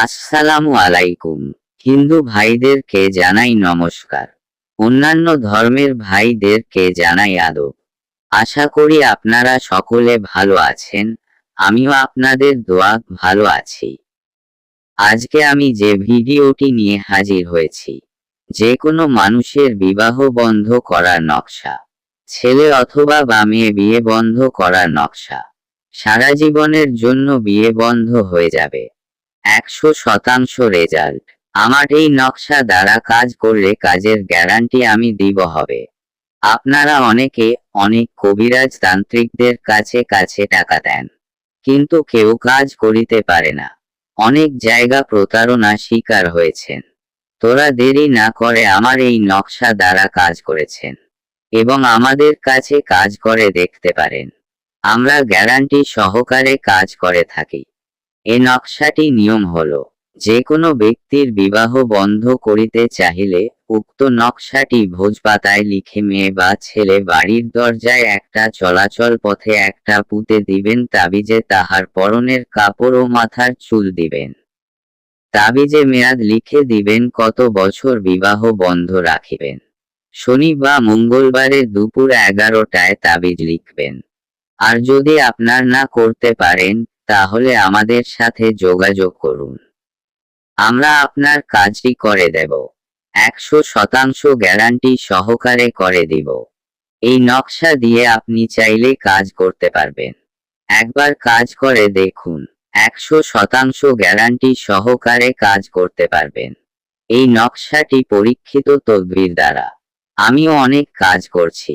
আসসালামু আলাইকুম হিন্দু ভাইদেরকে জানাই নমস্কার। অন্যান্য ধর্মের ভাইদেরকে জানাই আদব। আশা করি আপনারা সকলে ভালো আছেন, আমিও আপনাদের দোয়া ভালো আছি। আজকে আমি যে ভিডিওটি নিয়ে হাজির হয়েছি, যে কোনো মানুষের বিবাহ বন্ধ করার নকশা, ছেলে অথবা বা মেয়ে বিয়ে বন্ধ করার নকশা, সারা জীবনের জন্য বিয়ে বন্ধ হয়ে যাবে। একশো শতাংশ রেজাল্ট আমার এই নকশা দ্বারা কাজ করলে কাজের গ্যারান্টি আমি দিব হবে। আপনারা অনেকে অনেক কবিরাজ তান্ত্রিকদের কাছে কাছে টাকা দেন। কিন্তু কেউ কাজ করিতে পারে না। অনেক জায়গা প্রতারণা শিকার হয়েছেন। তোরা দেরি না করে আমার এই নকশা দ্বারা কাজ করেছেন এবং আমাদের কাছে কাজ করে দেখতে পারেন। আমরা গ্যারান্টি সহকারে কাজ করে থাকি। এ নকশাটি নিয়ম হলো, যে কোনো ব্যক্তির বিবাহ বন্ধ করিতে চাহিলে উক্ত নকশাটি ভোজপাতায় লিখে মেয়ে বা ছেলে বাড়ির দরজায় একটা চলাচল পথে একটা পুঁতে দিবেন তাবিজে তাহার পরনের কাপড় ও মাথার চুল দিবেন। তাবিজে মেয়াদ লিখে দিবেন কত বছর বিবাহ বন্ধ রাখিবেন। শনি বা মঙ্গলবারে দুপুর এগারোটায় তাবিজ লিখবেন। আর যদি আপনার না করতে পারেন তাহলে আমাদের সাথে যোগাযোগ করুন। আমরা আপনার কাজটি করে দেব। একশো শতাংশ গ্যারান্টি সহকারে করে দিব। এই নকশা দিয়ে আপনি চাইলে কাজ করতে পারবেন। একবার কাজ করে দেখুন, একশো শতাংশ গ্যারান্টি সহকারে কাজ করতে পারবেন। এই নকশাটি পরীক্ষিত তদবির দ্বারা। আমিও অনেক কাজ করছি।